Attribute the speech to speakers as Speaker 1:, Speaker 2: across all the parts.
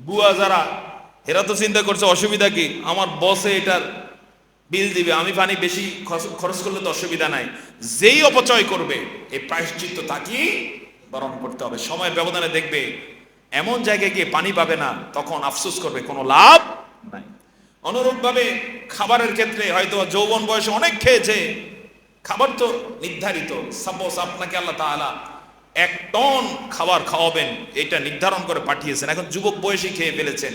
Speaker 1: বুয়া যারা, এরা তো চিন্তা করছে, অসুবিধা কি? আমার বসে এটার বিল দিবে। আমি পানি বেশি খরচ- করলে তো অসুবিধা নাই। যেই অপচয় করবে এই প্রায়শ্চিত্ত তাকেই বরণ করতে হবে। সময়ের ব্যবধানে দেখবে, এমন জায়গায় গিয়ে পানি পাবে না, তখন আফসোস করবে, কোনো লাভ নাই। অনুরূপভাবে খাবারের ক্ষেত্রে হয়তো যৌবন বয়সে অনেক খেয়েছে। খাবার তো নির্ধারিত। সাপোজ আপনাকে আল্লাহ তাআলা এক টন খাবার খাওয়াবেন, এটা নির্ধারণ করে পাঠিয়েছেন। এখন যুবক বয়সে খেয়ে ফেলেছেন।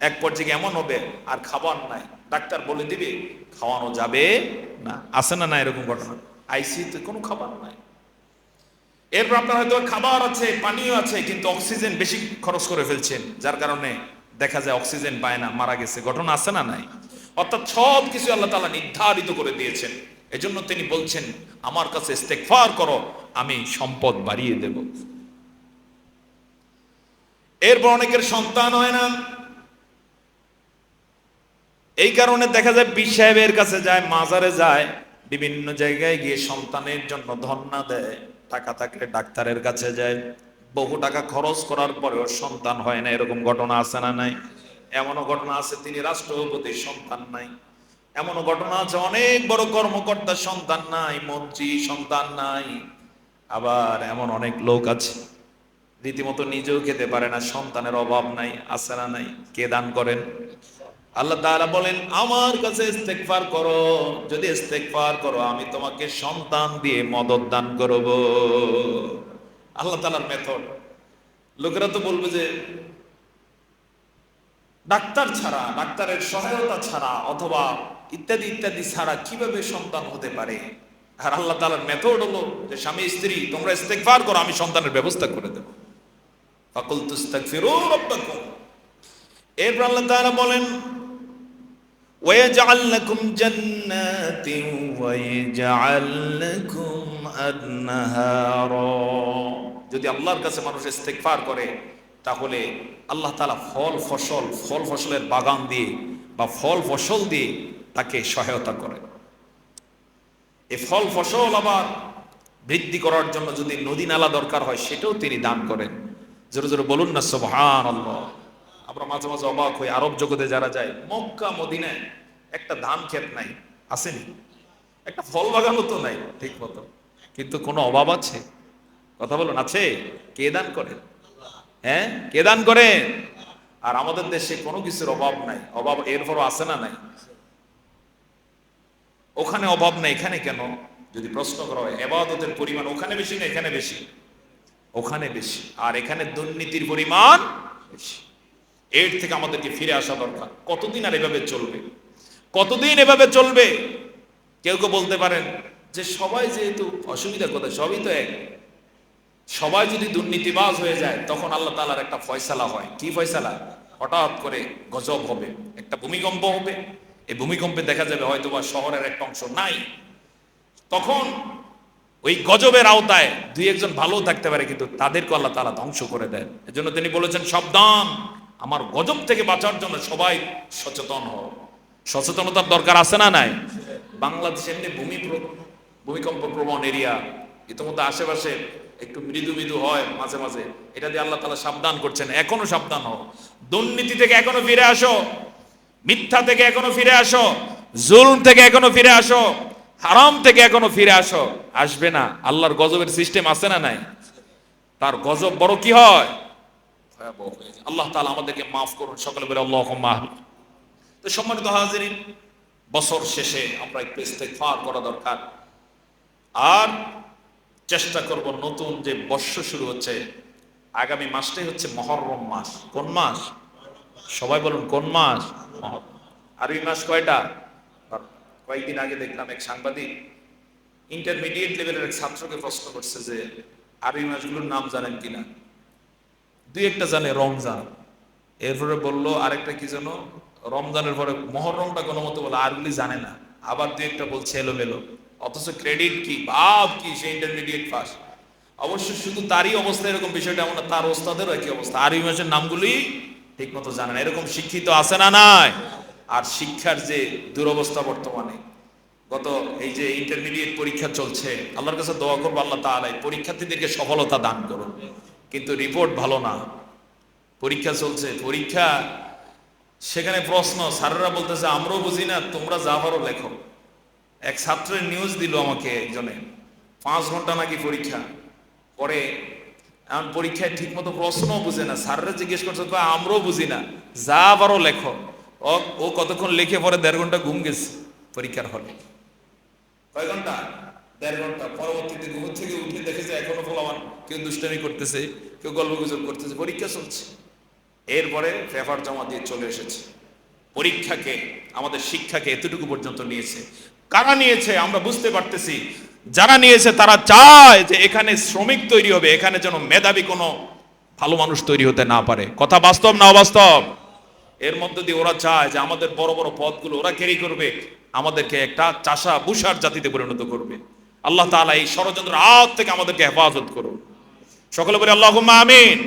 Speaker 1: এক পর্যায়ে এমন হবে, আর খাবার নাই। ডাক্তার বলে দিবে, খাওয়ানো যাবে না। আছে না না এরকম ঘটনা? আইসিতে কোনো খাবার নাই। এরপর আপনার হয়তো খাবার আছে, পানিও আছে, কিন্তু অক্সিজেন বেশি খরচ করে ফেলছেন। যার কারণে দেখা যায় অক্সিজেন পায় না, মারা গেছে। ঘটনা আছে না নাই? অর্থাৎ সব কিছু আল্লাহ তাআলা নির্ধারিত করে দিয়েছেন। এজন্য তিনি বলছেন, আমার কাছে ইস্তেগফার করো, আমি সম্পদ বাড়িয়ে দেব। এরপর অনেকের সন্তান হয় না। এই কারণে দেখা যায়, পীর সাহেবের কাছে যায়, মাজারে যায়, বিভিন্ন জায়গায় গিয়ে সন্তানের জন্য ধর্ণা দেয়, টাকা থাকলে ডাক্তারের কাছে যায়। বহু টাকা খরচ করার পরেও সন্তান হয় না, এরকম ঘটনা আছে না নাই? এমনও ঘটনা আছে, তিনি রাষ্ট্রপতির সন্তান নাই। এমনও ঘটনা আছে, অনেক বড় কর্মকর্তার সন্তান নাই, মন্ত্রী, সন্তান নাই, আবার এমন অনেক লোক আছে, রীতিমতো নিজেও খেতে পারে না, সন্তানের অভাব নাই আছে না নাই, কে দান করেন? আল্লাহ তাআলা বলেন, আমার কাছে ইস্তেগফার করো, যদি ইস্তেগফার করো, আমি তোমাকে সন্তান দিয়ে মদত দান করব। আল্লাহ তাআলার মেথড লোকেরা তো বলবে যে, ডাক্তার ছাড়া, ডাক্তারের সহায়তা ছাড়া অথবা ইত্যাদি ইত্যাদি ছাড়া কিভাবে সন্তান হতে পারে আর আল্লাহ তাআলার মেথড হলো যে স্বামী স্ত্রী তোমরা ইস্তেগফার করো আমি সন্তানের ব্যবস্থা করে দেব ফাকুল তুস্তাগফিরু রাব্বাকুম এরপর আল্লাহ তাআলা বলেন ويجعل لكم جنات ويجعل لكم أنهارا যদি আল্লাহর কাছে মানুষ ইস্তেগফার করে তাহলে আল্লাহ তাআলা ফল ফসল ফল ফসলের বাগান দিয়ে বা ফল ফসল দিয়ে তাকে সহায়তা করে। এ ফল ফসল আবার বৃদ্ধি করার জন্য যদি নদী নালা দরকার হয়, সেটাও তিনি দান করেন। জোরে জোরে বলুন না, সুবহানাল্লাহ। আমরা মাঝে মাঝে অবাক হই, আরব জগতে যারা যায়, মক্কা, মদিনায় একটা ধান ক্ষেত নাই, আসেনি। একটা ফল বাগানও তো নাই, ঠিক মতো। কিন্তু কোনো অভাব আছে? কথা বলুন, আছে? কে দান করে? হ্যাঁ? কে দান করে? আর আমাদের দেশে কোনো কিছুর অভাব নাই। অভাব এরপরও আছে না নাই? ওখানে অভাব নাই, এখানে কেন? যদি প্রশ্ন করা হয়, এবাদতের পরিমাণ ওখানে বেশি না এখানে বেশি? ওখানে বেশি, আর এখানে দুর্নীতির পরিমাণ বেশি। এর থেকে আমাদেরকে ফিরে আসা দরকার। কতদিন আর এভাবে চলবে? কতদিন এভাবে চলবে? কেউ কেউ বলতে পারেন যে সবাই যেহেতু অসুবিধা কোথায় সবই তো এক। সবাই যদি দুর্নীতিবাজ হয়ে যায়, তখন আল্লাহ তালার একটা ফয়সালা হয়। কি ফয়সালা? হঠাৎ করে গজব হবে, একটা ভূমিকম্প হবে। এই ভূমিকম্পে দেখা যাবে হয়তো বা শহরের একটা অংশ নাই। তখন ওই গজবের আওতায় দুই একজন ভালো থাকতে পারে, কিন্তু তাদেরকে আল্লাহ তালা ধ্বংস করে দেন। এজন্য তিনি বলেছেন, সাবধান, আমার গজব থেকে বাঁচার জন্য সবাই সচেতন হও। সচেতনতার দরকার আছে না নাই? বাংলাদেশে এমনি ভূমি ভূমিকম্প প্রবণ এরিয়া, ইতিমধ্যে আশেপাশে একটু মৃদু মৃদু হয় মাঝে মাঝে। এটা দিয়ে আল্লাহ তালা সাবধান করছেন। এখনও সাবধান হও। দুর্নীতি থেকে এখনও ফিরে আসো। মিথ্যা থেকে এখনও ফিরে আসো, জুলম থেকে এখনও ফিরে আসো, হারাম থেকে এখনও ফিরে আসো, আসবে না। আল্লাহর গজবের সিস্টেম আছে না নাই? তার গজব বড় কি হয়। আল্লাহ তাআলা আমাদেরকে মাফ করুন, সকলে বলে আল্লাহ তো সম্মানিত হাজিরিন, বছর শেষে আমরা একটু ইস্তেগফার করা দরকার। আর চেষ্টা করব নতুন যে বর্ষ শুরু হচ্ছে, আগামী মাসটাই হচ্ছে মহরম মাস। কোন মাস? সবাই বলুন কোন মাস। আরবি মাস কয়টা? কয়েকদিন আগে দেখলাম এক সাংবাদিক ইন্টারমিডিয়েট লেভেলের এক ছাত্রকে প্রশ্ন করছে যে, আরবি মাসগুলোর নাম জানেন কিনা? দুই একটা জানে, রমজান। এরপরে বলল, আরেকটা কি যেন রমজানের পরে মহরমটা কোনো মতো বলে আরগুলি জানে না। আবার দুই একটা বলছে এলোমেলো। অথচ ক্রেডিট কি, ভাব কি, সে ইন্টারমিডিয়েট পাস অবশ্য শুধু তারই অবস্থা এরকম বিষয়টা এমন তার ওস্তাদেরও একই অবস্থা। আরবি মাসের নামগুলি ঠিক মতো জানে না। এরকম শিক্ষিত আছে না নাই? আর শিক্ষার যে দুরবস্থা বর্তমানে, গত এই যে ইন্টারমিডিয়েট পরীক্ষা চলছে, আল্লাহর কাছে দোয়া করব আল্লাহ এই পরীক্ষার্থীদেরকে সফলতা দান করুন। কিন্তু রিপোর্ট ভালো না। পরীক্ষা চলছে, পরীক্ষা, সেখানে প্রশ্ন, স্যারেরা বলতেছে, আমরাও বুঝি না, তোমরা যা পারো লেখো। এক ছাত্রের নিউজ দিল আমাকে একজনে। পাঁচ ঘণ্টা নাকি পরীক্ষা। পরে এমন পরীক্ষায় ঠিক মতো প্রশ্ন বুঝে না। স্যাররা জিজ্ঞেস করছে কয়, আমরাও বুঝি না। যা পারো লেখো। ও কতক্ষণ লিখে পরে দেড় ঘণ্টা ঘুম গেছে পরীক্ষার হলে। কয় ঘণ্টা? দেড় ঘণ্টা। পরবর্তীতে ঘুম থেকে উঠে দেখেছে এখনও ফলাবান। কেউ দুষ্টামি করতেছে কেউ গল্প গুজব করতেছে পরীক্ষা চলছে। এরপরে পেপার জমা দিয়ে চলে এসেছে। পরীক্ষাকে আমাদের শিক্ষাকে এতটুকু পর্যন্ত নিয়েছে। কারা নিয়েছে? আমরা বুঝতে পারতেছি। যারা নিয়েছে তারা চায় যে এখানে শ্রমিক তৈরি হবে, এখানে যেন মেধাবী কোনো ভালো মানুষ তৈরি হতে না পারে। কথা বাস্তব না অবাস্তব? এর মধ্যে দিয়ে ওরা চায় যে আমাদের বড় বড় পদগুলো ওরা ক্যারি করবে, আমাদেরকে একটা চাষা বুসার জাতিতে পরিণত করবে। আল্লাহ তাআলা এই ষড়যন্ত্র হাত থেকে আমাদেরকে হেফাজত করুন। সকলে বলে আল্লাহ আমিন।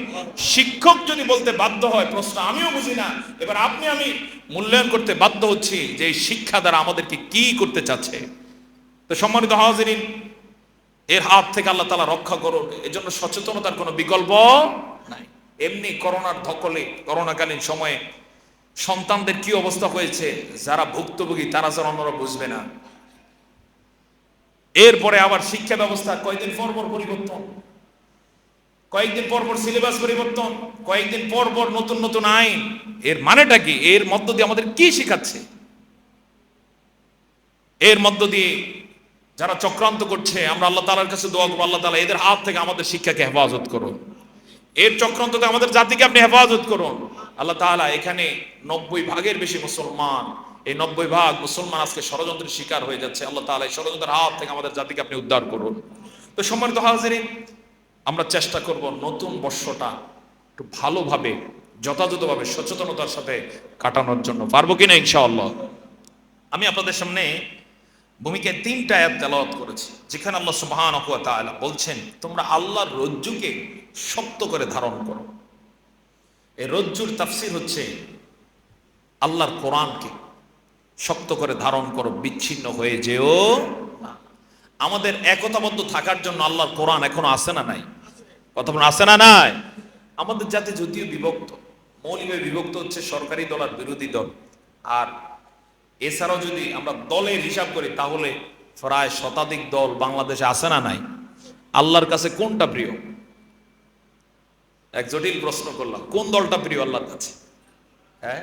Speaker 1: শিক্ষক যদি বলতে বাধ্য হয়, প্রশ্ন আমিও বুঝি না, এবার আপনি আমি মূল্যায়ন করতে বাধ্য হচ্ছি যে এই শিক্ষা দ্বারা আমাদেরকে কি করতে চাচ্ছে। তো সম্মানিত হাজিরিন, এর হাত থেকে আল্লাহ তালা রক্ষা করুন এজন্য সচেতনতার কোনো বিকল্প নাই। এমনি করোনার ধকলে, করোনাকালীন সময়ে সন্তানদের কি অবস্থা হয়েছে, যারা ভুক্তভোগী, তারা যেন অন্যরা বুঝবে না। এরপরে আবার শিক্ষা ব্যবস্থা, কয়েকদিন পর পর পরিবর্তন। কয়েকদিন পর পর সিলেবাস পরিবর্তন, কয়েকদিন পর পর নতুন নতুন আইন। এর মানেটা কি? এর মধ্য দিয়ে আমাদের কি শেখাচ্ছে? এর মধ্য দিয়ে যারা চক্রান্ত করছে, আমরা আল্লাহ তালার কাছে দোয়া করব, আল্লাহ তালা এদের হাত থেকে আমাদের শিক্ষাকে হেফাজত করুন। এর চক্রান্ত আমাদের জাতিকে আপনি হেফাজত করুন। আল্লাহ তাআলা এখানে নব্বই ভাগের বেশি মুসলমান, এই নব্বই ভাগ মুসলমান আজকে ষড়যন্ত্রের শিকার হয়ে যাচ্ছে। আল্লাহ তাআলা এই ষড়যন্ত্রের হাত থেকে আমাদের জাতিকে আপনি উদ্ধার করুন। তো সম্মানিত হাজিরিন, আমরা চেষ্টা করব নতুন বর্ষটা একটু ভালোভাবে, যথাযথভাবে সচেতনতার সাথে কাটানোর জন্য। পারব কিনা ইনশাআল্লাহ? আমি আপনাদের সামনে ভূমিকায় তিনটা আয়াত তেলাওয়াত করেছি, যেখানে আল্লাহ তাআলা বলছেন, তোমরা আল্লাহর রজ্জুকে শক্ত করে ধারণ করো। এই রজ্জুর তাফসীর হচ্ছে, আল্লাহর কোরআনকে শক্ত করে ধারণ করো, বিচ্ছিন্ন হয়ে যেও। আমাদের একতাবদ্ধ থাকার জন্য আল্লাহর কোরআন এখনও আসে না নাই? কথা আসে না নাই? আমাদের জাতি যদিও বিভক্ত, মৌলিকভাবে বিভক্ত হচ্ছে সরকারি দল আর বিরোধী দল। আর এছাড়াও যদি আমরা দলের হিসাব করি, তাহলে প্রায় শতাধিক দল বাংলাদেশে আসে না নাই? আল্লাহর কাছে কোনটা প্রিয়? এক জটিল প্রশ্ন করলাম, কোন দলটা প্রিয় আল্লাহর কাছে? হ্যাঁ?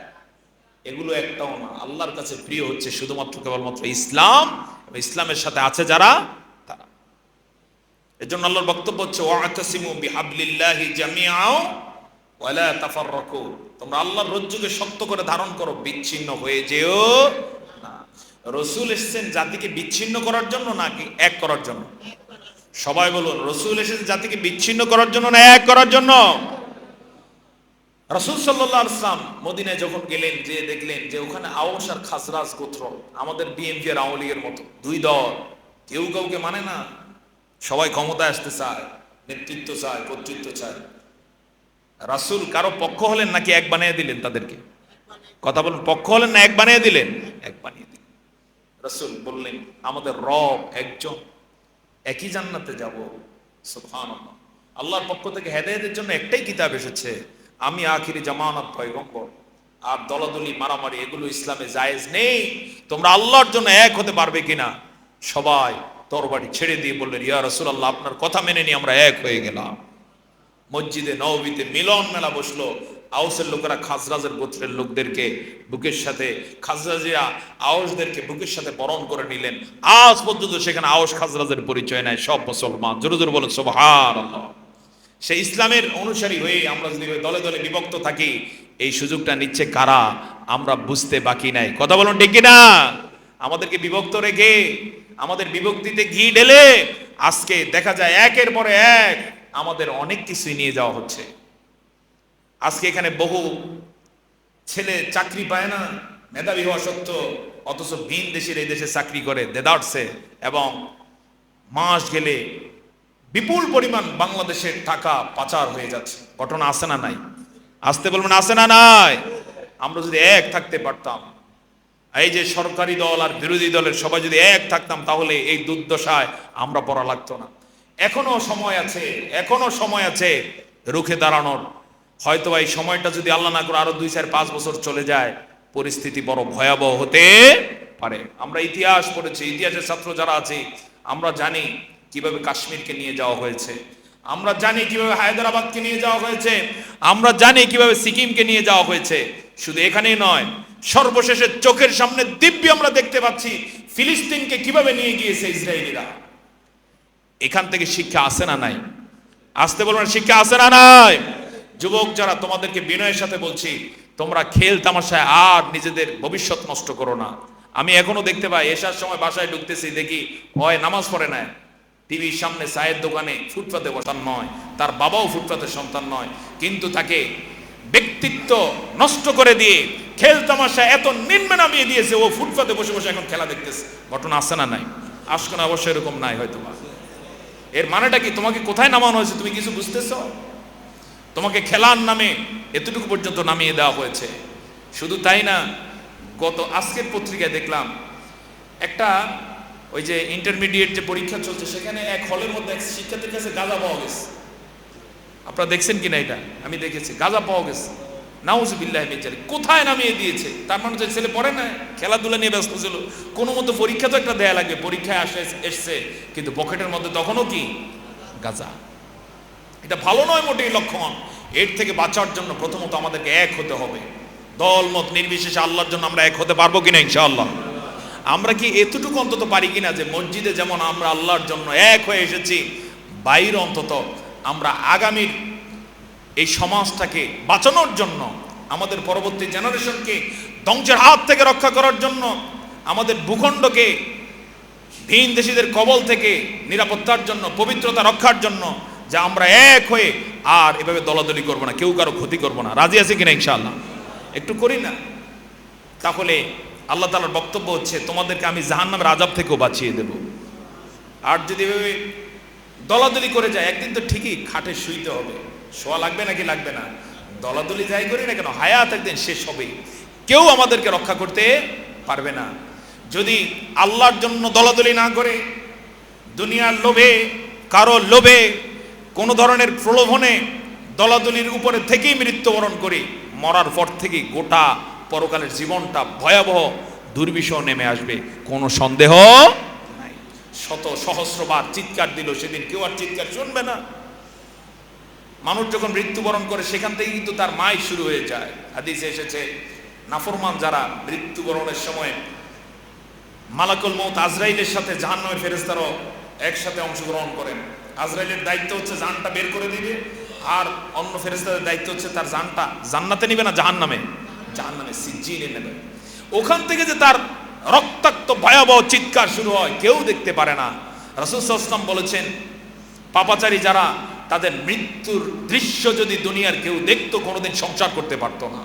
Speaker 1: এগুলো একটাও না, আল্লাহর কাছে প্রিয় হচ্ছে শুধুমাত্র কেবলমাত্র ইসলাম ইসলামের সাথে আছে যারা, তারা। এর জন্য আল্লাহর বক্তব্য হচ্ছে ওয়াতাসিমু বিহাবলিল্লাহি জামিআও ওয়ালা তাফাররাকু। তোমরা আল্লাহর রজ্জুকে শক্ত করে ধারণ করো, বিচ্ছিন্ন হয়ে যেও রসুল এসেছেন জাতিকে বিচ্ছিন্ন করার জন্য নাকি এক করার জন্য? সবাই বলুন, রসুল এসেছে জাতিকে বিচ্ছিন্ন করার জন্য না এক করার জন্য? রসুল সাল্লাহ আসলাম মদিনায় যখন গেলেন যে দেখলেন যে ওখানে আওস আর খাসরাজ গোত্র, আমাদের বিএনপি আর আওয়ামী লীগের মতো, দুই দল। কেউ কাউকে মানে না। সবাই ক্ষমতায় আসতে চায়, নেতৃত্ব চায়, কর্তৃত্ব চায়। রাসুল কারও পক্ষ হলেন নাকি এক বানিয়ে দিলেন তাদেরকে? কথা বলুন, পক্ষ হলেন না এক বানিয়ে দিলেন? এক বানিয়ে দিলেন। রাসুল বললেন, আমাদের রব একজন, একই জান্নাতে যাব। সুবহানাল্লাহ। আল্লাহর পক্ষ থেকে হেদায়েতের জন্য একটাই কিতাব এসেছে, আমি আখিরি জামানত পয়গম্বর। আর দলাদলি, মারামারি, এগুলো ইসলামে জায়েজ নেই। তোমরা আল্লাহর জন্য এক হতে পারবে কিনা? সবাই তরবারি ছেড়ে দিয়ে বললেন, ইয়া রাসূলুল্লাহ, আপনার কথা মেনে নিয়ে আমরা এক হয়ে গেলাম। মসজিদে নবীতে মিলন মেলা বসল। আউসের লোকেরা খাজরাজের গোত্রের লোকদেরকে বুকের সাথে, খাজরাজিয়া আউসদেরকে বুকের সাথে বরণ করে নিলেন। আজ পর্যন্ত সেখানে আউস খাজরাজের পরিচয় নেয় সব মুসলমান। জোরে জোরে বলেন সোবহান সে ইসলামের অনুসারী হয়ে আমরা যদি দলে দলে বিভক্ত থাকি, এই সুযোগটা নিচ্ছে কারা? আমরা বুঝতে বাকি নাই। কথা বলুন ঠিক না আমাদেরকে বিভক্ত রেখে, আমাদের বিভক্তিতে ঘি ঢেলে, আজকে দেখা যায় একের পরে এক আমাদের অনেক কিছুই নিয়ে যাওয়া হচ্ছে। আজকে এখানে বহু ছেলে চাকরি পায় না, মেধাবী হওয়া সত্ত্বেও অথচ ভিন দেশের এই দেশে চাকরি করে দেদারসে এবং মাস গেলে বিপুল পরিমাণ বাংলাদেশের টাকা পাচার হয়ে যাচ্ছে। ঘটনা আসে না নাই? আসতে বলবেন আসে না নাই? আমরা যদি এক থাকতে পারতাম, এই যে সরকারি দল আর বিরোধী দলের সবাই যদি এক থাকতাম, তাহলে এই দুর্দশায় আমরা পড়া লাগতো না। এখনও সময় আছে, এখনও সময় আছে রুখে দাঁড়ানোর। হয়তো এই সময়টা যদি আল্লাহ না করে আরও দুই, চার, পাঁচ বছর চলে যায়, পরিস্থিতি বড় ভয়াবহ হতে পারে। আমরা ইতিহাস পড়েছি, ইতিহাসের ছাত্র যারা আছে, আমরা জানি কীভাবে কাশ্মীরকে নিয়ে যাওয়া হয়েছে। আমরা জানি কীভাবে হায়দ্রাবাদকে নিয়ে যাওয়া হয়েছে। আমরা জানি কীভাবে সিকিমকে নিয়ে যাওয়া হয়েছে। শুধু এখানেই নয়, সর্বশেষে চোখের সামনে দিব্য আমরা দেখতে পাচ্ছি ফিলিস্তিনকে কীভাবে নিয়ে গিয়েছে ইসরায়েলিরা। এখান থেকে শিক্ষা আসে না নাই? আসতে বলব না শিক্ষা আসে না নাই? যুবক যারা, তোমাদেরকে বিনয়ের সাথে বলছি, তোমরা খেল তামাশায় আর নিজেদের ভবিষ্যৎ নষ্ট করো না। আমি এখনও দেখতে পাই, এসার সময় বাসায় ঢুকতেছি, দেখি, হয় নামাজ পড়ে না টিভির সামনে চায়ের দোকানে ফুটপাতে বসান নয়, তার বাবাও ফুটপাতের সন্তান নয়, কিন্তু তাকে ব্যক্তিত্ব নষ্ট করে দিয়ে খেল তামাশা এত নিম্নে নামিয়ে দিয়েছে, ও ফুটপাতে বসে বসে এখন খেলা দেখতেছে। ঘটনা আসে না নাই? আসবে অবশ্যই এরকম নাই হয়তো বা। এর মানেটা কি? তোমাকে কোথায় নামানো হয়েছে? তুমি কিছু বুঝতেছ? তোমাকে খেলার নামে এতটুকু পর্যন্ত নামিয়ে দেওয়া হয়েছে। শুধু তাই না, গত আজকের পত্রিকায় দেখলাম, একটা ওই যে ইন্টারমিডিয়েট যে পরীক্ষা চলছে, সেখানে এক হলের মধ্যে এক শিক্ষার্থীর কাছে গাঁজা পাওয়া গেছে। আপনারা দেখছেন কিনা এটা? আমি দেখেছি, গাঁজা পাওয়া গেছে। নাউজবিল্লাহ বেচারি কোথায় নামিয়ে দিয়েছে? তার মানে যে ছেলে পড়ে না খেলাধুলা নিয়ে ব্যস্ত ছিল। কোনো মতো পরীক্ষা তো একটা দেয়া লাগবে পরীক্ষায় আসে, এসছে। কিন্তু পকেটের মধ্যে তখনও কি? গাঁজা। এটা ভালো নয় মোটেই লক্ষণ। এর থেকে বাঁচার জন্য প্রথমত আমাদেরকে এক হতে হবে। দল মত নির্বিশেষে আল্লাহর জন্য আমরা এক হতে পারব কিনা, ইনশাআল্লাহ। আমরা কি এতটুকু অন্তত পারি কিনা যে মসজিদে যেমন আমরা আল্লাহর জন্য এক হয়ে এসেছি, বাইরে অন্তত আমরা আগামীর এই সমাজটাকে বাঁচানোর জন্য, আমাদের পরবর্তী জেনারেশনকে ধ্বংসের হাত থেকে রক্ষা করার জন্য, আমাদের ভূখণ্ডকে, ভিন দেশিদের কবল থেকে নিরাপত্তার জন্য, পবিত্রতা রক্ষার জন্য, যে আমরা এক হয়ে আর এভাবে দলাদলি করব না, কেউ কারও ক্ষতি করব না। রাজি আছে কিনা ইনশাআল্লাহ? একটু করি না। তাহলে আল্লাহ তালার বক্তব্য হচ্ছে, তোমাদেরকে আমি জাহান্নামের আজাব থেকেও বাঁচিয়ে দেব। আর যদি এভাবে দলাদলি করে যায়, একদিন তো ঠিকই খাটে শুইতে হবে। শোয়া লাগবে নাকি লাগবে না? দলাদলি যাই করি না কেন? হায়াত একদিন শেষ হবে। কেউ আমাদেরকে রক্ষা করতে পারবে না। যদি আল্লাহর জন্য দলাদলি না করে, দুনিয়ার লোভে, কারও লোভে, কোনো ধরনের প্রলোভনে দলাদলির উপরে থেকেই মৃত্যুবরণ করি, মরার পর থেকেই গোটা পরকালের জীবনটা ভয়াবহ, দুর্বিষহ নেমে আসবে। কোনো সন্দেহ নাই। শত সহস্রবার চিৎকার দিল সেদিন, কেউ আর চিৎকার শুনবে না। মানুষ যখন মৃত্যুবরণ করে, সেখান থেকে কিন্তু তার মাই শুরু হয়ে যায়। হাদিসে এসেছে, নাফরমান যারা মৃত্যুবরণের সময় মালাকুল মৌত আজরাইলের সাথে জাহান্নামের ফেরেস্তারও একসাথে অংশগ্রহণ করেন। আজরাইলের দায়িত্ব হচ্ছে জানটা বের করে দিবে, আর অন্য ফেরেস্তাদের দায়িত্ব হচ্ছে তার জানটা জান্নাতে নিবে না জাহান নামে জাহান্নামে জাহান্নামে সিজিনে নেবে ওখান থেকে যে তার রক্তাক্ত ভয়াবহ চিৎকার শুরু হয়, কেউ দেখতে পারে না। রাসুসাল্লাম বলেছেন, পাপাচারী যারা তাদের মৃত্যুর দৃশ্য যদি দুনিয়ার কেউ দেখতো কোনোদিন সংসার করতে পারতো না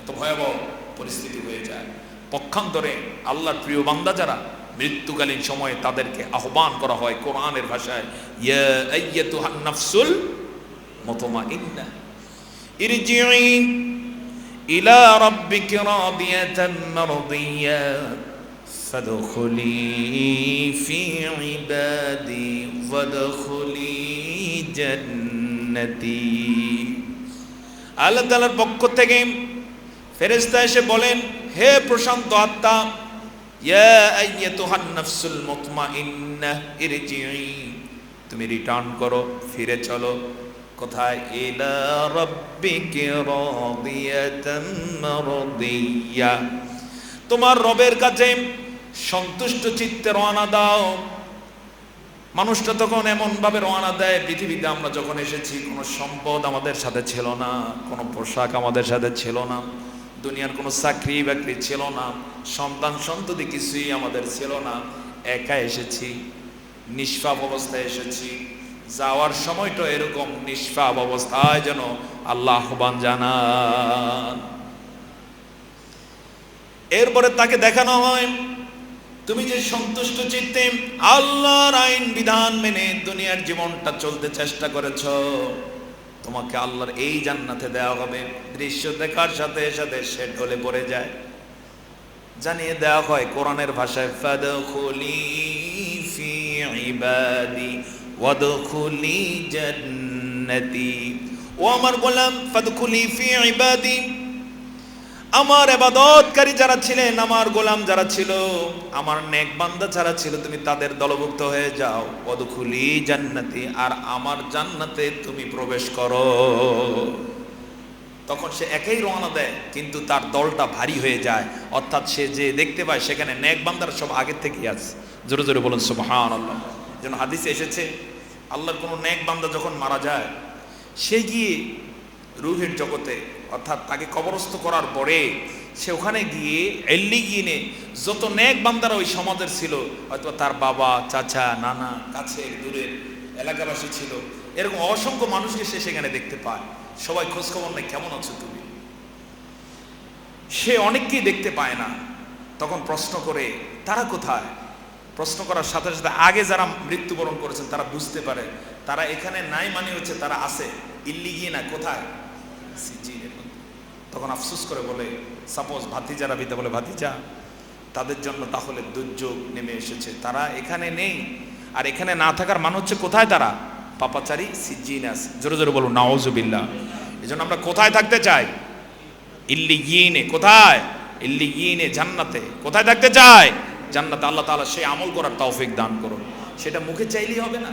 Speaker 1: এত ভয়াবহ পরিস্থিতি হয়ে যায় পক্ষান্তরে আল্লাহর প্রিয় বান্দা যারা মৃত্যুকালীন সময়ে তাদেরকে আহ্বান করা হয় কোরআনের ভাষায় ইয়া আইয়াতুহান নাফসুল মুতমাইন্না ইরজিই ইলা রাব্বিকা রাদিয়াতান মারদিয়া فادخلي في عبادي وادخلي জন্নতি। আল্লাহ তাআলার পক্ষ থেকে ফেরেশতা এসে বলেন, হে প্রশান্ত আত্মা, ইয়া আইয়াতুহান নাফসুল মুতমাইন্না ইরজিই তুমি রিটার্ন করো, ফিরে চলো। কোথায়, ইলা রাব্বিকে রাদিয়াতাম মারদিয়া। তোমার রবের কাছে সন্তুষ্ট চিত্তে রওনা দাও। মানুষটা তখন এমন ভাবে রওনা দেয়, পৃথিবীতে আমরা যখন এসেছি, কোনো সম্পদ আমাদের সাথে ছিল না, কোনো পোশাক আমাদের সাথে ছিল না, দুনিয়ার কোনো চাকরি বাকরি ছিল না, সন্তান সন্ততি কিছুই আমাদের ছিল না। একা এসেছি, নিষ্পাপ অবস্থায় এসেছি। যাওয়ার সময়টা এরকম নিষ্পাপ অবস্থায় যেন আল্লাহ আহ্বান জানান। এরপরে তাকে দেখানো হয় তুমি যে সন্তুষ্ট চিত্তে আল্লাহর আইন, বিধান মেনে দুনিয়ার জীবনটা চলতে চেষ্টা করেছ, তোমাকে আল্লাহর এই জান্নাতে দেওয়া হবে। দৃশ্য দেখার সাথে সাথে সে ঢলে পড়ে যায়। জানিয়ে দেওয়া হয় কোরআনের ভাষায়, ফাদখুলি ফি ইবাদি ওয়াদখুলি জান্নাতি। ও আমার গোলাম, ফাদখুলি ফি ইবাদি আমার এবাদতকারী যারা ছিলেন, আমার গোলাম যারা ছিল, আমার নেক বান্দা যারা ছিল, তুমি তাদের দলভুক্ত হয়ে যাও। অদখুলি জান্নাতি, আর আমার জান্নাতে তুমি প্রবেশ করো। তখন সে একাই রওনা দেয়, কিন্তু তার দলটা ভারী হয়ে যায়। অর্থাৎ সে যে দেখতে পায়, সেখানে নেক বান্দার সব আগের থেকেই আছে। জোরে জোরে বলুন সুবহান আল্লাহ যেন হাদিসে এসেছে, আল্লাহর কোনো নেক বান্দা যখন মারা যায়, সে গিয়ে রুহের জগতে অর্থাৎ তাকে কবরস্থ করার পরে সে ওখানে গিয়ে এল্লি গিয়ে যত নেক বান্দারা ওই সমাজের ছিল, হয়তো তার বাবা, চাচা, নানা, কাছের, দূরের এলাকাবাসী ছিল, এরকম অসংখ্য মানুষকে সে সেখানে দেখতে পায়। সবাই খোঁজখবর নেই কেমন আছো তুমি? সে অনেককেই দেখতে পায় না। তখন প্রশ্ন করে, তারা কোথায়? প্রশ্ন করার সাথে সাথে আগে যারা মৃত্যুবরণ করেছেন, তারা বুঝতে পারে, তারা এখানে নাই মানে হচ্ছে তারা আছে। ইল্লি গিয়ে না, কোথায়? মধ্যে। তখন আফসোস করে বলে, সাপোজ ভাতিজারা বিদ্যা বলে, ভাতিজা, তাদের জন্য তাহলে দুর্যোগ নেমে এসেছে। তারা এখানে নেই। আর এখানে না থাকার মানে হচ্ছে কোথায় তারা? পাপাচারি সিজিনাস। জোরে জোরে বলুন নাওজুবিল্লাহ এই জন্য আমরা কোথায় থাকতে চাই? ইল্লি গিয়ে কোথায়? ইল্লি গিয়ে জান্নাতে। কোথায় থাকতে চায় জান্নাতে আল্লাহ তাআলা সেই আমল করার তৌফিক দান করুন। সেটা মুখে চাইলেই হবে না।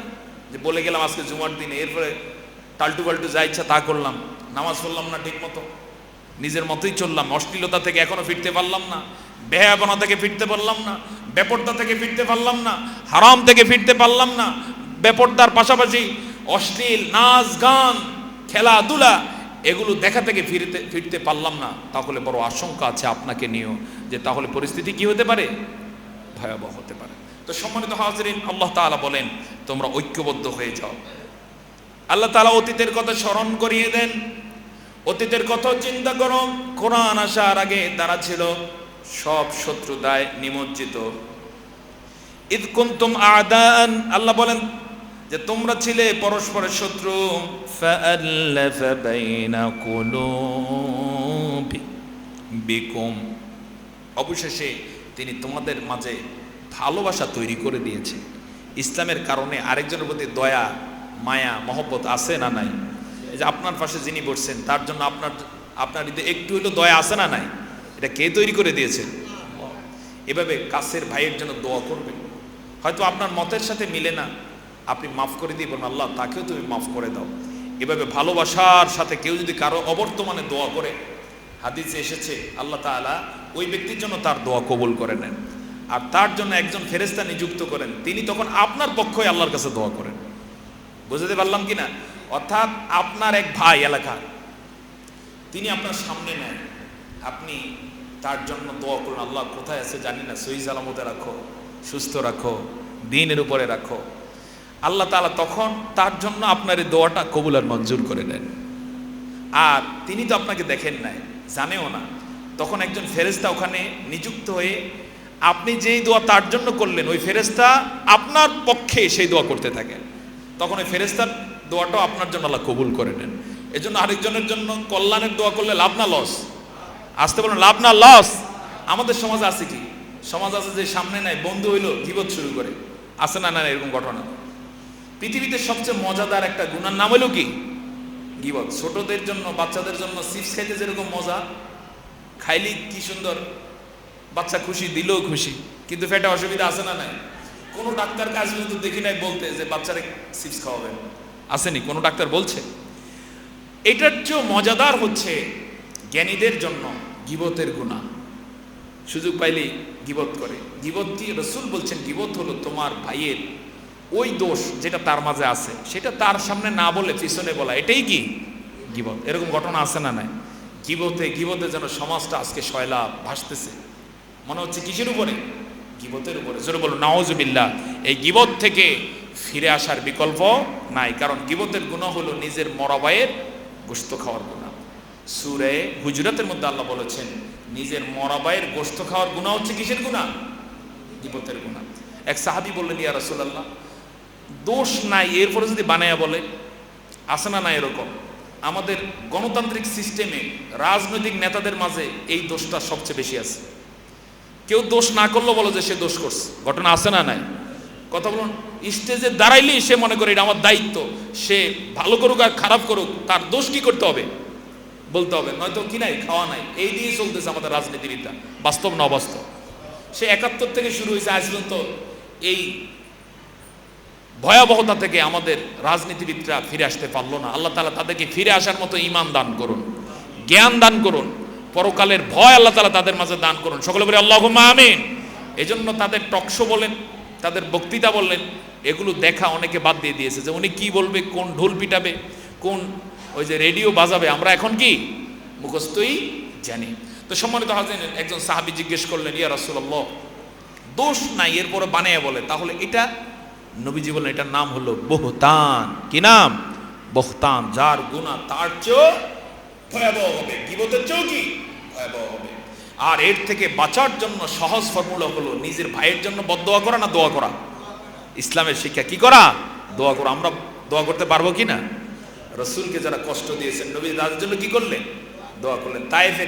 Speaker 1: যে বলে গেলাম আজকে জুমার দিনে, এরপরে টালটু পাল্টু যা ইচ্ছা তা করলাম। নামাজ পড়লাম না ঠিক মতো। নিজের মতোই চললাম, অশ্লীলতা থেকে এখনও ফিরতে পারলাম না বেহাবনা থেকে ফিরতে পারলাম না, বেপর্দা থেকে ফিরতে পারলাম না, হারাম থেকে ফিরতে পারলাম না, বেপর্দার পাশাপাশি অশ্লীল, নাচ, গান, খেলাধুলা, এগুলো দেখা থেকে ফিরতে ফিরতে পারলাম না। তাহলে বড় আশঙ্কা আছে আপনাকে নিয়েও যে তাহলে পরিস্থিতি কি হতে পারে? ভয়াবহ হতে পারে। তো সম্মানিত হাজরিন, আল্লাহ তাআলা বলেন, তোমরা ঐক্যবদ্ধ হয়ে যাও। আল্লাহ তাআলা অতীতের কথা স্মরণ করিয়ে দেন অতীতের কথা চিন্তা করো। কোরআন আসার আগে তারা ছিল সব শত্রুতায় নিমজ্জিত। ঈদ কুন্তুম আদান আল্লাহ বলেন যে তোমরা ছিলে পরস্পরের শত্রু। বিকুম। অবশেষে তিনি তোমাদের মাঝে ভালোবাসা তৈরি করে দিয়েছে ইসলামের কারণে আরেকজনের প্রতি দয়া, মায়া, মহব্বত আছে না নাই? এই যে আপনার পাশে যিনি বসছেন, তার জন্য আপনার আপনার হৃদয়ে একটু হইলেও দয়া আছে না নাই? এটা কে তৈরি করে দিয়েছে এভাবে কাছের ভাইয়ের জন্য দোয়া করবেন। হয়তো আপনার মতের সাথে মিলে না। আপনি মাফ করে দিয়ে বলুন আল্লাহ, তাকেও তুমি মাফ করে দাও। এভাবে ভালোবাসার সাথে কেউ যদি কারও অবর্তমানে দোয়া করে, হাদিসে এসেছে, আল্লাহ তাআলা ওই ব্যক্তির জন্য তার দোয়া কবুল করে নেন। আর তার জন্য একজন ফেরেস্তা নিযুক্ত করেন, তিনি তখন আপনার পক্ষই আল্লাহর কাছে দোয়া করেন। বুঝতে পারলাম কি না অর্থাৎ আপনার এক ভাই এলাকার, তিনি আপনার সামনে নেন আপনি তার জন্য দোয়া করুন, আল্লাহ কোথায় আছে জানি না, সহি সালামতে রাখো, সুস্থ রাখো, দিনের উপরে রাখো। আল্লাহ তাআলা তখন তার জন্য আপনার এই দোয়াটা কবুল আর মঞ্জুর করে নেন। আর তিনি তো আপনাকে দেখেন নাই, জানেও না। তখন একজন ফেরেস্তা ওখানে নিযুক্ত হয়ে, আপনি যেই দোয়া তার জন্য করলেন, ওই ফেরেস্তা আপনার পক্ষে সেই দোয়া করতে থাকেন তখন ওই ফেরেস্তার দোয়াটাও আপনার জন্য আল্লাহ কবুল করে নেন। এজন্য আরেকজনের জন্য কল্যাণের দোয়া করলে লাভ না লস আসতে বলুন, লাভ না লস আমাদের সমাজে আছে কি? সমাজ আছে যে সামনে নাই, বন্ধু হইল জীবত শুরু করে। আছে না না এরকম ঘটনা? পৃথিবীতে সবচেয়ে মজাদার একটা গুণার নাম হলো কি? গিবত। ছোটদের জন্য, বাচ্চাদের জন্য চিপস খাইতে যেরকম মজা, খাইলি কি সুন্দর? বাচ্চা খুশি, দিলেও খুশি। কিন্তু ফেটে অসুবিধা আছে না নাই? কোনো ডাক্তার কাজ কিন্তু দেখি নাই বলতে যে বাচ্চারে চিপস খাওয়াবেন। আসেনি, কোনো ডাক্তার বলছে? এটার চেয়েও মজাদার হচ্ছে জ্ঞানীদের জন্য গিবতের গুণা। সুযোগ পাইলেই গিবত করে। গিবত কি রসুল বলছেন, গিবত হলো তোমার ভাইয়ের ওই দোষ যেটা তার মাঝে আছে, সেটা তার সামনে না বলে পিছনে বলা। এটাই কি? গিবত। এরকম ঘটনা আছে না নাই? গিবতে গিবতে যেন সমাজটা আজকে শয়লা ভাসতেছে। মনে হচ্ছে কিসের উপরে? গিবতের উপরে। জোরে বলো নাওজবিল্লা এই গিবত থেকে ফিরে আসার বিকল্প নাই। কারণ গিবতের গুণ হলো নিজের মরাবায়ের গোস্ত খাওয়ার গুণা সুরে হুজরাতের মধ্যে আল্লাহ বলেছেন, নিজের মরাবায়ের গোস্ত খাওয়ার গুণা হচ্ছে কিসের গুণা গিবতের গুণা এক সাহাবি বললেন, ইয়া রাসূলুল্লাহ, দোষ নাই, এরপরে যদি বানায়া বলে আসে না না এরকম? আমাদের গণতান্ত্রিক সিস্টেমে রাজনৈতিক নেতাদের মাঝে এই দোষটা সবচেয়ে বেশি আছে। কেউ দোষ না করলেও বলো যে সে দোষ করছে। ঘটনা আছে না নাই? কথা বলুন, স্টেজে দাঁড়াইলেই সে মনে করে এটা আমার দায়িত্ব। সে ভালো করুক আর খারাপ করুক, তার দোষ কি করতে হবে? বলতে হবে, নয়তো কি নাই, খাওয়া নাই। এই দিয়ে চলতেছে আমাদের রাজনীতিবিদরা বাস্তব না অবাস্তব। সে একাত্তর থেকে শুরু হয়েছে, আজ পর্যন্ত এই ভয়াবহতা থেকে আমাদের রাজনীতিবিদরা ফিরে আসতে পারল না। আল্লাহ তালা তাদেরকে ফিরে আসার মতো ইমান দান করুন, জ্ঞান দান করুন, পরকালের ভয় আল্লাহ তালা তাদের মাঝে দান করুন। সকলে বলে আল্লাহ আমিন। এজন্য তাদের টকশো বলেন তাদের বক্তৃতা বললেন, এগুলো দেখা অনেকে বাদ দিয়ে দিয়েছে যে উনি কি বলবে, কোন ঢোল পিটাবে, কোন ওই যে রেডিও বাজাবে, আমরা এখন কি? মুখস্থই জানি। তো সম্মানিত হাজেন একজন সাহাবি জিজ্ঞেস করলেন, ইয়া রাসূলুল্লাহ, দোষ নাই, এরপরে বানিয়ে বলে। তাহলে এটা নবীজি বলেন এটার নাম হলো বহতান। কি নাম? বহতান, যার গুণা তার চেয়েও ভয়াবহ হবে। গিবতের চেয়েও কি? ভয়াবহ হবে। আর এর থেকে বাঁচার জন্য সহজ ফর্মুলা হলো নিজের ভাইয়ের জন্য বদোয়া করা না দোয়া করা? ইসলামের শিক্ষা কি করা? দোয়া করা, আমরা দোয়া করতে পারব কি না? রসুলকে যারা কষ্ট দিয়েছেন নবী তাদের জন্য কি করলেন? দোয়া করলেন। তাই তাইফের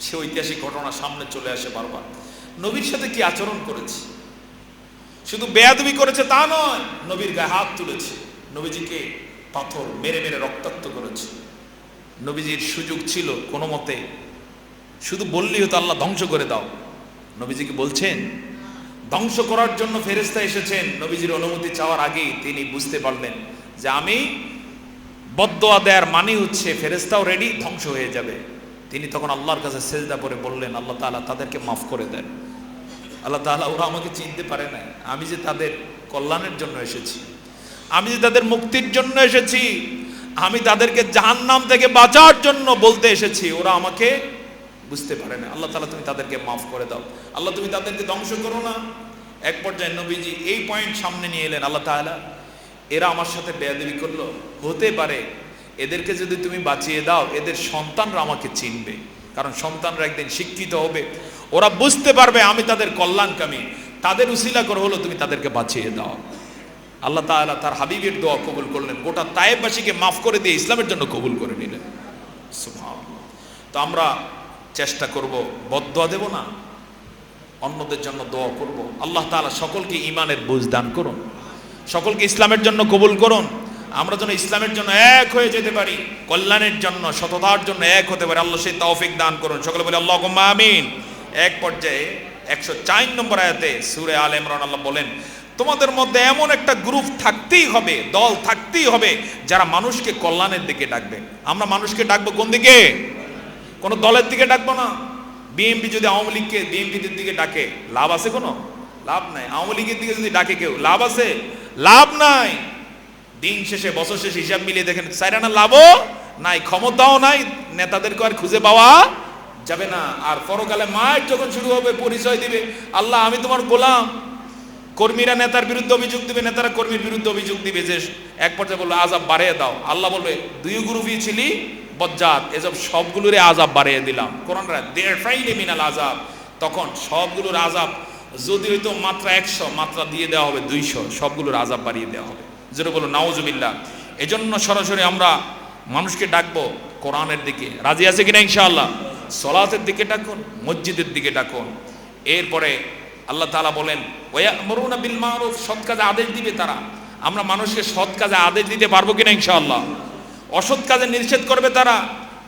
Speaker 1: সে ঐতিহাসিক ঘটনা সামনে চলে আসে বারবার। নবীর সাথে কি আচরণ করেছে? শুধু বেয়াদবি করেছে তা নয়, নবীর গায়ে হাত তুলেছে। নবীজিকে পাথর মেরে মেরে রক্তাক্ত করেছে। নবীজির সুযোগ ছিল কোনো মতে শুধু বললেই হতো, আল্লাহ ধ্বংস করে দাও। নবীজিকে বলছেন? ধ্বংস করার জন্য ফেরেস্তা এসেছেন। নবীজির অনুমতি চাওয়ার আগেই তিনি বুঝতে পারলেন যে আমি বদোয়া দেয়ার মানে হচ্ছে ফেরেস্তাও রেডি ধ্বংস হয়ে যাবে। তিনি তখন আল্লাহর কাছে সেজদা করে বললেন, আল্লাহ তাআলা তাদেরকে মাফ করে দেন। আল্লাহ তাআলা ওরা আমাকে চিনতে পারে না আমি যে তাদের কল্যাণের জন্য এসেছি, আমি যে তাদের মুক্তির জন্য এসেছি, আমি তাদেরকে জাহান্নাম থেকে বাঁচার জন্য বলতে এসেছি, ওরা আমাকে বুঝতে পারে না। আল্লাহ তাআলা তুমি তাদেরকে মাফ করে দাও। আল্লাহ তুমি তাদেরকে ধ্বংস করো না। এক পর্যায়ে নবীজি এই পয়েন্ট সামনে নিয়ে এলেন। আল্লাহ তাআলা, এরা আমার সাথে বেয়াদবি করল। হতে পারে এদেরকে যদি তুমি বাঁচিয়ে দাও, এদের সন্তানরা আমাকে চিনবে। কারণ সন্তানরা একদিন শিক্ষিত হবে। ওরা বুঝতে পারবে আমি তাদের কল্যাণকামী। তাদের উসিলা করে হলো তুমি তাদেরকে বাঁচিয়ে দাও। আল্লাহ তাআলা তার হাবিবের দোয়া কবুল করলেন। গোটা তায়েববাসীকে মাফ করে দিয়ে ইসলামের জন্য কবুল করে নিলেন। তো আমরা চেষ্টা করব বদোয়া দেব না। অন্যদের জন্য দোয়া করব। আল্লাহ তাআলা সকলকে ইমানের বুঝ দান করুন। সকলকে ইসলামের জন্য কবুল করুন। আমরা যেন ইসলামের জন্য এক হয়ে যেতে পারি, কল্যাণের জন্য, সততার জন্য এক হতে পারি। আল্লাহ সেই তৌফিক দান করুন। সকলে বলে আল্লাহ আমিন। এক পর্যায়ে একশো চার নম্বর আয়াতে সুরে আল ইমরান আল্লাহ বলেন, তোমাদের মধ্যে এমন একটা গ্রুপ থাকতেই হবে, দল থাকতেই হবে, যারা মানুষকে কল্যাণের দিকে ডাকবে। আমরা মানুষকে ডাকবো কোন দিকে? কোনো দলের দিকে ডাকবো না। বিএনপি যদি আওয়ামী লীগকে বিএনপির দিকে ডাকে, লাভ আছে কোনো? লাভ নাই। আওয়ামী লীগের দিকে যদি ডাকে কেউ, লাভ আছে? লাভ নাই। দিন শেষে, বছর শেষে হিসাব মিলিয়ে দেখেন সাইরানা লাভও নাই, ক্ষমতাও নাই, নেতাদেরকে আর খুঁজে পাওয়া যাবে না। আর পরকালে মায়ের যখন শুরু হবে, পরিচয় দিবে, আল্লাহ, আমি তোমার গোলাম। কর্মীরা নেতার বিরুদ্ধে অভিযোগ দিবে, নেতারা কর্মীর বিরুদ্ধে অভিযোগ দিবে যে, এক পর্যায়ে বলল আজাব বাড়িয়ে দাও। আল্লাহ বলবে, দুই গ্রুপই ছিলি বজ্জাত, এসব সবগুলোরে আজাব বাড়িয়ে দিলাম। কোরআন দেড় ফাইলে মিনাল আজাব তখন সবগুলোর আজাব যদি হয়তো মাত্রা একশো, মাত্রা দিয়ে দেওয়া হবে দুইশো, সবগুলোর আজাব বাড়িয়ে দেওয়া হবে। যেটা বলো নাওজুবিল্লাহ এজন্য সরাসরি আমরা মানুষকে ডাকবো কোরআনের দিকে। রাজি আছে কিনা ইনশাআল্লাহ? সলাতের দিকে ডাকুন, মসজিদের দিকে ডাকুন। এরপরে আল্লাহ তাআলা বলেন ওয়া মরুনা বিল মারুফ সৎ কাজে আদেশ দিবে তারা। আমরা মানুষকে সৎ কাজে আদেশ দিতে পারব কিনা ইনশাআল্লাহ? অসৎ কাজে নিষেধ করবে তারা,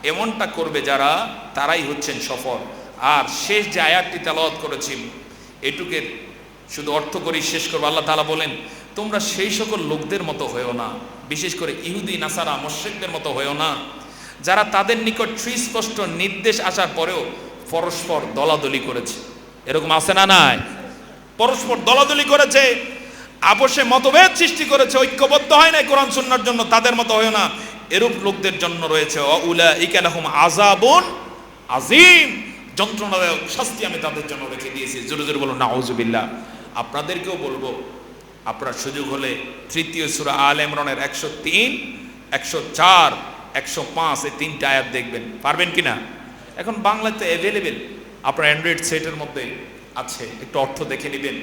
Speaker 1: এমনটা করবে যারা, তারাই হচ্ছেন সফল। আর শেষ যে আয়াতটি তেলাওয়াত করেছি এটুকের শুধু অর্থ করেই শেষ করব। আল্লাহ তাআলা বলেন, তোমরা সেই সকল লোকদের মতো হয়েও না, বিশেষ করে ইহুদি, নাসারা মোশেকদের মতো হয়েও না, যারা তাদের নিকট সুস্পষ্ট নির্দেশ আসার পরেও পরস্পর দলাদলি করেছে। এরকম আছে না নাই? পরস্পর দলাদলি করেছে, আপোষে মতভেদ সৃষ্টি করেছে, ঐক্যবদ্ধ হয় নাই কোরআন, সুন্নার জন্য, তাদের মতো হয় না। এরূপ লোকদের জন্য রয়েছে উলা ইকালাহুম আজাবুন আজিম যন্ত্রণাদায়ক শাস্তি আমি তাদের জন্য রেখে দিয়েছি। জোরে জোরে বলো নাউজুবিল্লাহ। আপনাদেরকেও বলব, আপনার সুযোগ হলে তৃতীয় সুরা আল ইমরানের একশো তিন, একশো চার, একশো পাঁচ এই তিনটা আয়াত দেখবেন। পারবেন কি না এখন বাংলাতে অ্যাভেলেবেল আপনার অ্যান্ড্রয়েড সেটের মধ্যে আছে। একটু অর্থ দেখে নেবেন।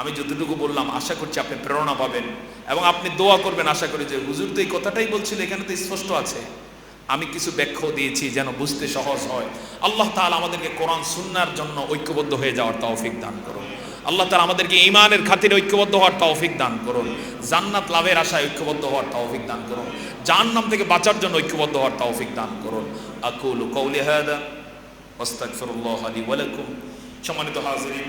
Speaker 1: আমি যতটুকু বললাম, আশা করছি আপনি প্রেরণা পাবেন এবং আপনি দোয়া করবেন, আশা করি যে হুজুর তো এই কথাটাই বলছিল, এখানে তো স্পষ্ট আছে। আমি কিছু ব্যাখ্যা দিয়েছি যেন বুঝতে সহজ হয়। আল্লাহ তাহলে আমাদেরকে কোরআন, সুন্নার জন্য ঐক্যবদ্ধ হয়ে যাওয়ার তৌফিক দান করুন। আল্লাহ তালা আমাদেরকে ইমানের খাতিরে ঐক্যবদ্ধ হওয়ার তৌফিক দান করুন। জান্নাত লাভের আশায় ঐক্যবদ্ধ হওয়ার তৌফিক দান করুন। নাম থেকে বাঁচার জন্য ঐক্যবদ্ধ হওয়ার তৌফিক দান করুন। আকুল কৌলি হায়দা ওস্তাকফরুল্লাহ আলী ওয়ালাইকুম সম্মানিত হাজরিন